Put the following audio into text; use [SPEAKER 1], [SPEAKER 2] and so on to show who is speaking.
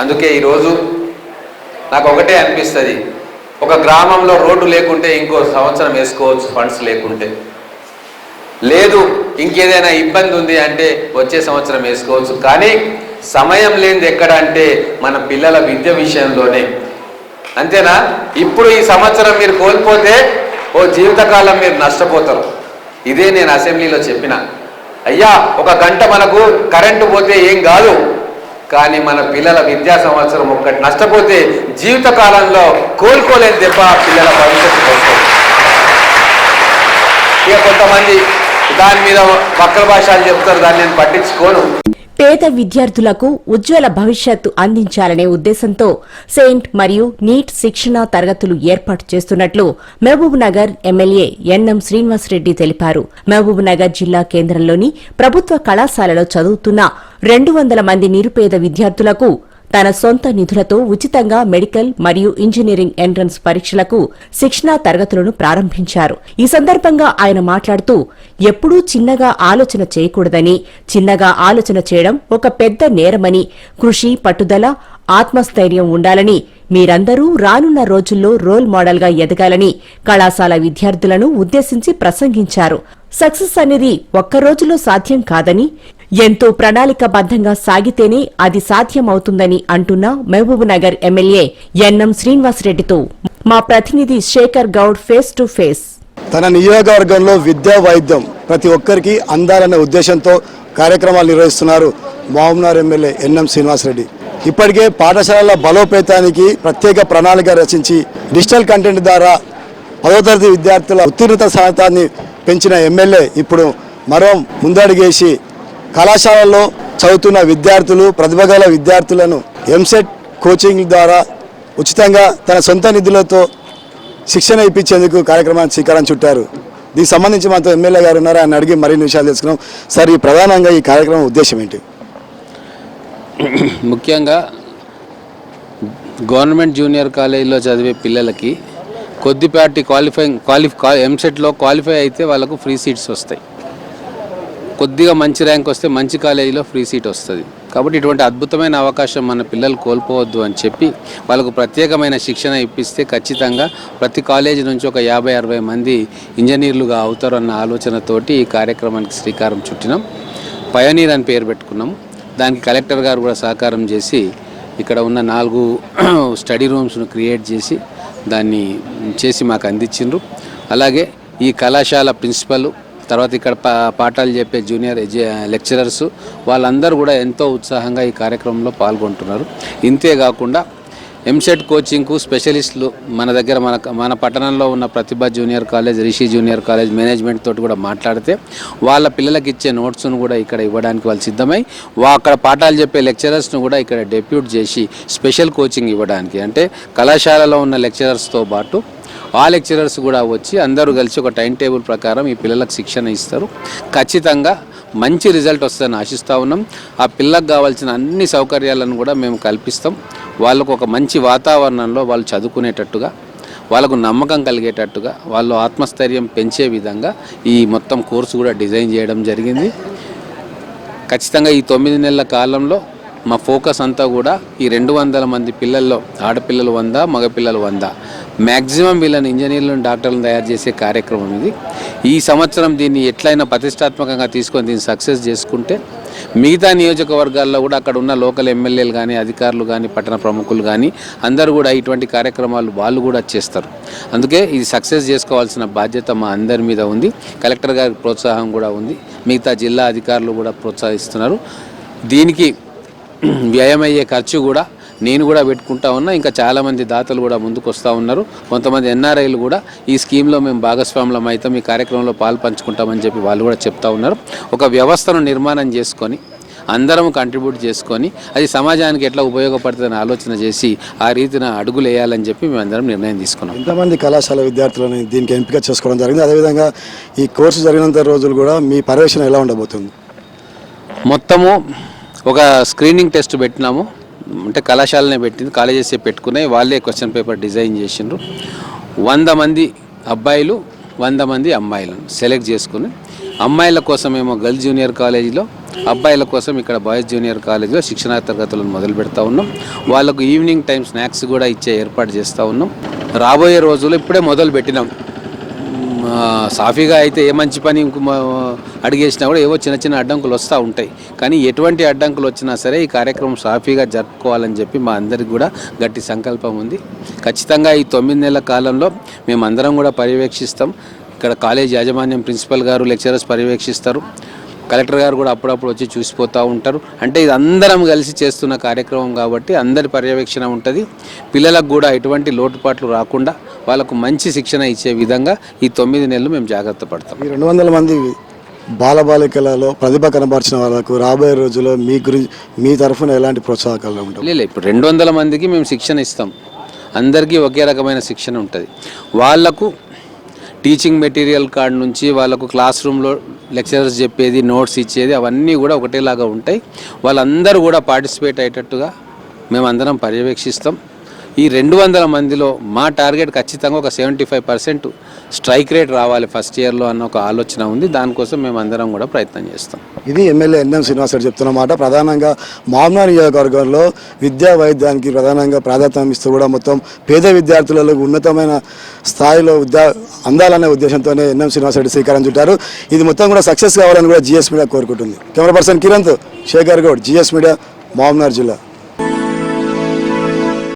[SPEAKER 1] అందుకే ఈరోజు నాకు ఒకటే అనిపిస్తుంది. ఒక గ్రామంలో రోడ్డు లేకుంటే ఇంకో సంవత్సరం వేసుకోవచ్చు ఫండ్స్ లేకుంటే. లేదు ఇంకేదైనా ఇబ్బంది ఉంది అంటే వచ్చే సంవత్సరం వేసుకోవచ్చు. కానీ సమయం లేనిది ఎక్కడ అంటే మన పిల్లల విద్య విషయంలోనే. అంతేనా? ఇప్పుడు ఈ సంవత్సరం మీరు కోల్పోతే ఓ జీవితకాలం మీరు నష్టపోతారు. ఇదే నేను అసెంబ్లీలో చెప్పిన. అయ్యా ఒక గంట మనకు కరెంటు పోతే ఏం కాదు. కానీ మన పిల్లల విద్యా సంవత్సరం ఒక్కటి నష్టపోతే జీవితకాలంలో కోలుకోలేని దెబ్బ పిల్లల భవిష్యత్తు కోసం. ఇక కొంతమంది దాని మీద వక్ర భాషలు చెప్తారు దాన్ని నేను పట్టించుకోను.
[SPEAKER 2] పేద విద్యార్థులకు ఉజ్వల భవిష్యత్తు అందించాలనే ఉద్దేశంతో సెయింట్ మరియు నీట్ శిక్షణా తరగతులు ఏర్పాటు చేస్తున్నట్లు మహబూబ్నగర్ ఎమ్మెల్యే ఎన్ఎం శ్రీనివాసరెడ్డి తెలిపారు. మహబూబ్నగర్ జిల్లా కేంద్రంలోని ప్రభుత్వ కళాశాలలో చదువుతున్న రెండు వందల మంది నిరుపేద విద్యార్థులకు తన సొంత నిధులతో ఉచితంగా మెడికల్ మరియు ఇంజనీరింగ్ ఎంట్రన్స్ పరీక్షలకు శిక్షణా తరగతులను ప్రారంభించారు. ఈ సందర్భంగా ఆయన మాట్లాడుతూ ఎప్పుడూ చిన్నగా ఆలోచన చేయకూడదని చిన్నగా ఆలోచన చేయడం ఒక పెద్ద నేరమని కృషి పట్టుదల ఆత్మస్థైర్యం ఉండాలని మీరందరూ రానున్న రోజుల్లో రోల్ మోడల్గా ఎదగాలని కళాశాల విద్యార్థులను ఉద్దేశించి ప్రసంగించారు. సక్సెస్ అనేది ఒక్క రోజులో సాధ్యం కాదని ఎంతో ప్రణాళికబద్ధంగా సాగితేనే అది సాధ్యమవుతుందని అంటున్న మహబూబ్నగర్ ఎమ్మెల్యే ఎన్ఎం శ్రీనివాసరెడ్డితో మా ప్రతినిధి Shekhar Goud face to face.
[SPEAKER 3] తన నియోజకవర్గంలో విద్యా వైద్యం ప్రతి ఒక్కరికి అందాలనే ఉద్దేశంతో కార్యక్రమాలు నిర్వహిస్తున్నారు మహబూబ్నగర్ ఎమ్మెల్యే ఎన్ఎం శ్రీనివాసరెడ్డి ఇప్పటికే పాఠశాలల బలోపేతానికి ప్రత్యేక ప్రణాళిక రచించి డిజిటల్ కంటెంట్ ద్వారా పదో తరగతి విద్యార్థుల ఉత్తీర్ణత శాతాన్ని పెంచిన ఎమ్మెల్యే ఇప్పుడు మరో ముందడుగేసి కళాశాలల్లో చదువుతున్న విద్యార్థులు ప్రతిభ గల విద్యార్థులను ఎంసెట్ కోచింగ్ ద్వారా ఉచితంగా తన సొంత నిధులతో శిక్షణ ఇప్పించేందుకు కార్యక్రమాన్ని శ్రీకారం చుట్టారు. దీనికి సంబంధించి మాతో ఎమ్మెల్యే గారు ఉన్నారు? ఆయన అడిగి మరిన్ని విషయాలు తెలుసుకున్నాం. సార్ ఈ ప్రధానంగా ఈ కార్యక్రమం ఉద్దేశం ఏంటి?
[SPEAKER 4] ముఖ్యంగా గవర్నమెంట్ జూనియర్ కాలేజీలో చదివే పిల్లలకి కొద్దిపాటి క్వాలిఫైయింగ్ క్వాలిఫ్ ఎంసెట్లో క్వాలిఫై అయితే వాళ్ళకు ఫ్రీ సీట్స్ వస్తాయి. కొద్దిగా మంచి ర్యాంక్ వస్తే మంచి కాలేజీలో ఫ్రీ సీట్ వస్తుంది. కాబట్టి ఇటువంటి అద్భుతమైన అవకాశం మన పిల్లలు కోల్పోవద్దు అని చెప్పి వాళ్ళకు ప్రత్యేకమైన శిక్షణ ఇప్పిస్తే ఖచ్చితంగా ప్రతి కాలేజీ నుంచి ఒక యాభై అరవై మంది ఇంజనీర్లుగా అవుతారు అన్న ఆలోచనతోటి ఈ కార్యక్రమానికి శ్రీకారం చుట్టినాం. పయనీర్ అని పేరు పెట్టుకున్నాం. దానికి కలెక్టర్ గారు కూడా సహకారం చేసి ఇక్కడ ఉన్న నాలుగు స్టడీ రూమ్స్ను క్రియేట్ చేసి దాన్ని చేసి మాకు అందించిండ్రు. అలాగే ఈ కళాశాల ప్రిన్సిపల్ తర్వాత ఇక్కడ పా పాఠాలు చెప్పే జూనియర్ లెక్చరర్స్ వాళ్ళందరూ కూడా ఎంతో ఉత్సాహంగా ఈ కార్యక్రమంలో పాల్గొంటున్నారు. ఇంతే కాకుండా ఎంసెట్ కోచింగ్కు స్పెషలిస్టులు మన దగ్గర మన మన పట్టణంలో ఉన్న Pratibha junior college Rishi junior college management తోటి కూడా మాట్లాడితే వాళ్ళ పిల్లలకి ఇచ్చే నోట్స్ను కూడా ఇక్కడ ఇవ్వడానికి వాళ్ళు సిద్ధమై వా అక్కడ పాఠాలు చెప్పే లెక్చరర్స్ను కూడా ఇక్కడ డెప్యూట్ చేసి స్పెషల్ కోచింగ్ ఇవ్వడానికి. అంటే కళాశాలలో ఉన్న లెక్చరర్స్తో పాటు ఆ లెక్చరర్స్ కూడా వచ్చి అందరూ కలిసి ఒక టైం టేబుల్ ప్రకారం ఈ పిల్లలకు శిక్షణ ఇస్తారు. ఖచ్చితంగా మంచి రిజల్ట్ వస్తుందని ఆశిస్తూ ఉన్నాం. ఆ పిల్లకు కావాల్సిన అన్ని సౌకర్యాలను కూడా మేము కల్పిస్తాం. వాళ్ళకు ఒక మంచి వాతావరణంలో వాళ్ళు చదువుకునేటట్టుగా వాళ్ళకు నమ్మకం కలిగేటట్టుగా వాళ్ళు ఆత్మస్థైర్యం పెంచే విధంగా ఈ మొత్తం కోర్సు కూడా డిజైన్ చేయడం జరిగింది. ఖచ్చితంగా ఈ తొమ్మిది నెలల కాలంలో మా ఫోకస్ అంతా కూడా ఈ రెండు వందల మంది పిల్లల్లో ఆడపిల్లలు వంద మగపిల్లలు వంద. మ్యాక్సిమం వీళ్ళని ఇంజనీర్లను డాక్టర్లను తయారు చేసే కార్యక్రమం ఇది. ఈ సంవత్సరం దీన్ని ఎట్లయినా ప్రతిష్టాత్మకంగా తీసుకొని దీన్ని సక్సెస్ చేసుకుంటే మిగతా నియోజకవర్గాల్లో కూడా అక్కడ ఉన్న లోకల్ ఎమ్మెల్యేలు కానీ అధికారులు కానీ పట్టణ ప్రముఖులు కానీ అందరూ కూడా ఇటువంటి కార్యక్రమాలు వాళ్ళు కూడా చేస్తారు. అందుకే ఇది సక్సెస్ చేసుకోవాల్సిన బాధ్యత మా అందరి మీద ఉంది. కలెక్టర్ గారి ప్రోత్సాహం కూడా ఉంది. మిగతా జిల్లా అధికారులు కూడా ప్రోత్సహిస్తున్నారు. దీనికి వ్యయమయ్యే ఖర్చు కూడా నేను కూడా పెట్టుకుంటా ఉన్నా. ఇంకా చాలామంది దాతలు కూడా ముందుకు వస్తూ ఉన్నారు. కొంతమంది ఎన్ఆర్ఐలు కూడా ఈ స్కీమ్లో మేము భాగస్వాములం అవుతాం ఈ కార్యక్రమంలో పాలు పంచుకుంటామని చెప్పి వాళ్ళు కూడా చెప్తా ఉన్నారు. ఒక వ్యవస్థను నిర్మాణం చేసుకొని అందరం కంట్రిబ్యూట్ చేసుకొని అది సమాజానికి ఎట్లా ఉపయోగపడుతుందని ఆలోచన చేసి ఆ రీతిన అడుగులు వేయాలని చెప్పి మేము అందరం నిర్ణయం తీసుకున్నాం.
[SPEAKER 3] ఎంతమంది కళాశాల విద్యార్థులను దీనికి ఎంపిక చేసుకోవడం జరిగింది? అదేవిధంగా ఈ కోర్సు జరిగినంత రోజులు కూడా మీ పర్యవేక్షణ ఎలా ఉండబోతుంది?
[SPEAKER 4] మొత్తము ఒక స్క్రీనింగ్ టెస్ట్ పెట్టినాము. అంటే కళాశాలనే పెట్టింది కాలేజెస్ పెట్టుకునే వాళ్ళే క్వశ్చన్ పేపర్ డిజైన్ చేసిండ్రు. వంద మంది అబ్బాయిలు వంద మంది అమ్మాయిలను సెలెక్ట్ చేసుకుని అమ్మాయిల కోసమేమో గర్ల్స్ జూనియర్ కాలేజీలో అబ్బాయిల కోసం ఇక్కడ బాయ్స్ జూనియర్ కాలేజీలో శిక్షణా తరగతులను మొదలు పెడతా ఉన్నాం. వాళ్ళకు ఈవినింగ్ టైం స్నాక్స్ కూడా ఇచ్చే ఏర్పాటు చేస్తూ ఉన్నాం. రాబోయే రోజుల్లో ఇప్పుడే మొదలు పెట్టినాం. సాఫీగా అయితే ఏ మంచి పని ఇంకో అడిగేసినా కూడా ఏవో చిన్న చిన్న అడ్డంకులు వస్తూ ఉంటాయి. కానీ ఎటువంటి అడ్డంకులు వచ్చినా సరే ఈ కార్యక్రమం సాఫీగా జరుపుకోవాలని చెప్పి మా అందరికి కూడా గట్టి సంకల్పం ఉంది. ఖచ్చితంగా ఈ తొమ్మిది నెలల కాలంలో మేము అందరం కూడా పర్యవేక్షిస్తాం. ఇక్కడ కాలేజ్ యాజమాన్యం ప్రిన్సిపల్ గారు లెక్చరర్స్ పర్యవేక్షిస్తారు. కలెక్టర్ గారు కూడా అప్పుడప్పుడు వచ్చి చూసిపోతూ ఉంటారు. అంటే ఇది అందరం కలిసి చేస్తున్న కార్యక్రమం కాబట్టి అందరి పర్యవేక్షణ ఉంటుంది. పిల్లలకు కూడా ఎటువంటి లోటుపాట్లు రాకుండా వాళ్ళకు మంచి శిక్షణ ఇచ్చే విధంగా ఈ తొమ్మిది నెలలు మేము జాగ్రత్త పడతాం.
[SPEAKER 3] ఈ రెండు వందల మంది బాలబాలికలలో ప్రతిభ కనబరిచిన వాళ్ళకు రాబోయే రోజుల్లో మీ గురించి మీ తరఫున ఎలాంటి ప్రోత్సాహకాలు ఉంటాయి?
[SPEAKER 4] లేదు. ఇప్పుడు రెండు వందల మందికి మేము శిక్షణ ఇస్తాం. అందరికీ ఒకే రకమైన శిక్షణ ఉంటుంది. వాళ్ళకు టీచింగ్ మెటీరియల్ కార్డ్ నుంచి వాళ్ళకు క్లాస్ రూమ్లో లెక్చరర్స్ చెప్పేది నోట్స్ ఇచ్చేది అవన్నీ కూడా ఒకటేలాగా ఉంటాయి. వాళ్ళందరూ కూడా పార్టిసిపేట్ అయ్యేటట్టుగా మేమందరం పర్యవేక్షిస్తాం. ఈ రెండు వందల మందిలో మా టార్గెట్ ఖచ్చితంగా ఒక seventy five percent strike rate రావాలి ఫస్ట్ ఇయర్లో అన్న ఒక ఆలోచన ఉంది. దానికోసం మేము అందరం కూడా ప్రయత్నం చేస్తాం.
[SPEAKER 3] ఇది MLA N M Srinivas Reddy చెప్తున్నమాట ప్రధానంగా మామ్నార్ నియోజకవర్గంలో విద్యా వైద్యానికి ప్రధానంగా ప్రాధాన్యం ఇస్తూ కూడా మొత్తం పేద విద్యార్థులలో ఉన్నతమైన స్థాయిలో విద్యా అందాలనే ఉద్దేశంతోనే ఎన్ఎం శ్రీనివాస్ రెడ్డి శ్రీకారం చుట్టారు. ఇది మొత్తం కూడా సక్సెస్ కావాలని కూడా జిఎస్ మీడియా కోరుకుంటుంది. Camera person Kiran Shekhar Goud G S media Mamnoor జిల్లా.